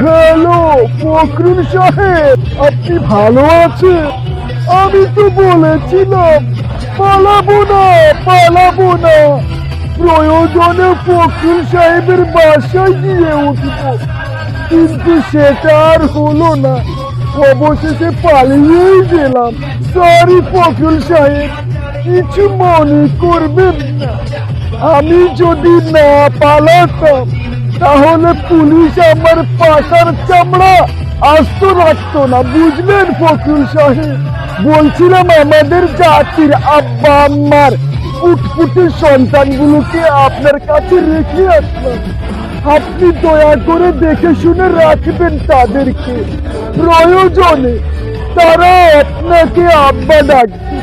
Hello Fakhrul সাহেব, আপনি ভালো আছেন? আমি তো বলেছিলাম, পালাবো না পালাবো না। প্রয়োজনে ফখরুল সাহেবের বাসায় গিয়ে উঠব। কিন্তু সেটা আর হলো না। অবশেষে পালিয়েই গেলাম। সরি ফখরুল সাহেব, কিছু মনে করবেন না। আমি যদি না পালাতাম তাহলে পুলিশ আমার পাশার চামড়া। আস্ত রাখতো না, বুঝলেন ফখরুল সাহেব? বলছিলাম আমাদের জাতির আব্বা, আম্মার ফুটফুটে সন্তানগুলোকে আপনার কাছে রেখে আসলাম। আপনি দয়া করে দেখে শুনে রাখবেন তাদেরকে। প্রয়োজনে তারা আপনাকে আব্বা ডাকছে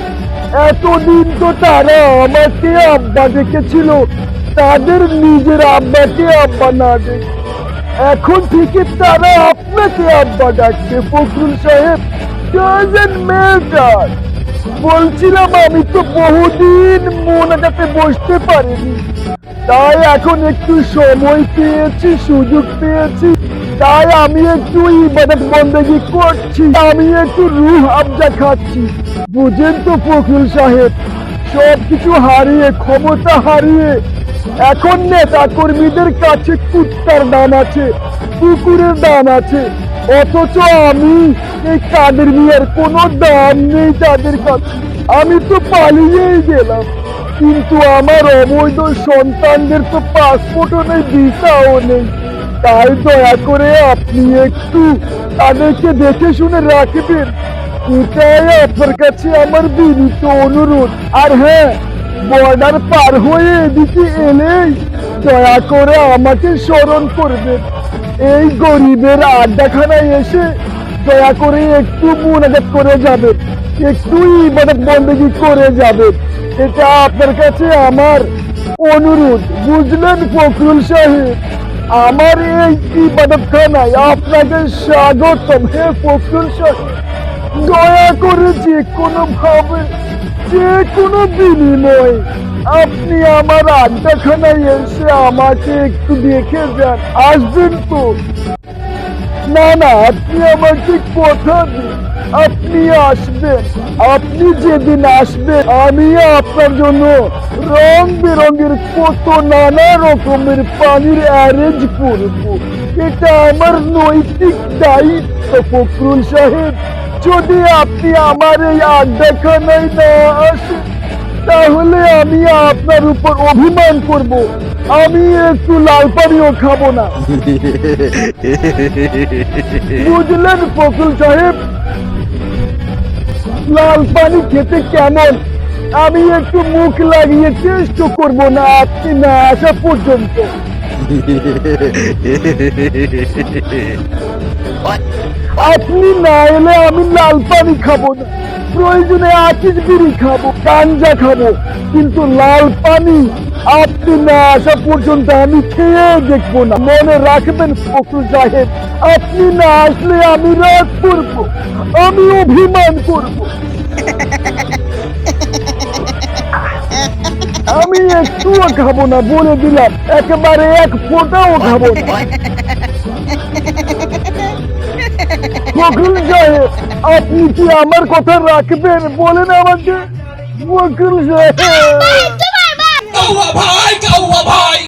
এতদিন তো তারা আমাকে আব্বা ডেকেছিল। তাদের নিজের আব্বাকে আব্বা না ডেকে এখন থেকে তারা আপনাকে আব্বা ডাকছে ফখরুল সাহেব ডাজেন্ট ম্যাটার বলছিলাম আমি তো বহুদিন মোনাজাতে বসতে পারিনি। তাই এখন একটু সময় পেয়েছি, সুযোগ পেয়েছি। তাই আমি একটু ইবাদত বন্দেগি করছি। আমি একটু রুহ আবজা খাচ্ছি। বুঝেন তো ফখরুল সাহেব সব কিছু হারিয়ে, ক্ষমতা হারিয়ে এখন নেতা কর্মীদের কাছে কুত্তার দাম আছে, কুকুরের দাম আছে। অথচ আমি এই কাদের মিয়ার কোনো দাম নেই তাদের কাছে। আমি তো পালিয়েই গেলাম। কিন্তু আমার অবৈধ সন্তানদের তো পাসপোর্টও নেই ভিসাও নেই। তাই দয়া করে আপনি একটু তাদেরকে দেখে শুনে রাখবেন। এটাই আপনার কাছে আমার বিনীত অনুরোধ। আর হ্যাঁ বর্ডার পার হয়ে এদিকে এলেই দয়া করে আমাকে স্মরণ করবেন এই গরিবের আড্ডাখানায় এসে দয়া করে একটু মোনাজাত করে যাবে, একটু ইবাদত বন্দেগি করে যাবে। এটা আপনার কাছে আমার অনুরোধ, বুঝলেন ফখরুল সাহেব? আমার এই ইবাদতখানায় আপনাকে স্বাগতম। হে ফখরুল সাহেব দয়া করে যে কোনো ভাবে, যে কোনো বিনিময় আপনি আমার আড্ডাখানায় এসে আমাকে একটু দেখে যান। আসবেন তো? না না, আপনি আমাকে কথা দিন। আপনি আসবেন। আপনি যেদিন আসবেন, আমি আপনার জন্য রং বেরঙের কত নানা রকমের পানির অ্যারেঞ্জ করব। এটা আমার নৈতিক দায়িত্ব, ফখরুল সাহেব। যদি আপনি আমার এই আড্ডাখানায় না আসেন তাহলে আমি আপনার উপর অভিমান করব। আমি একটু লাল পানিও খাব না। বুঝলেন ফখরুল সাহেব? লাল পানি খেতে কেমন? আমি একটু মুখ লাগিয়ে চেষ্টা করব না, আপনি না আসা পর্যন্ত। আপনি না এলে আমি লাল পানি খাব না। প্রয়োজনে আকিস বিড়ি খাব, গাঞ্জা খাব। কিন্তু লাল পানি আপনি না আসা পর্যন্ত আমি খেয়ে দেখব না। মনে রাখবেন ফখরুল সাহেব, আপনি না আসলে আমি রাগ করব, আমি অভিমান করব। আমি একটুও খাব না, বলে দিলাম। একেবারে এক ফোঁটাও খাব না। ফখরুল সাহেব আপনি কি আমার কথা রাখবেন? বলেন আমাকে। বকুল সাহেব। ভাই ভাই।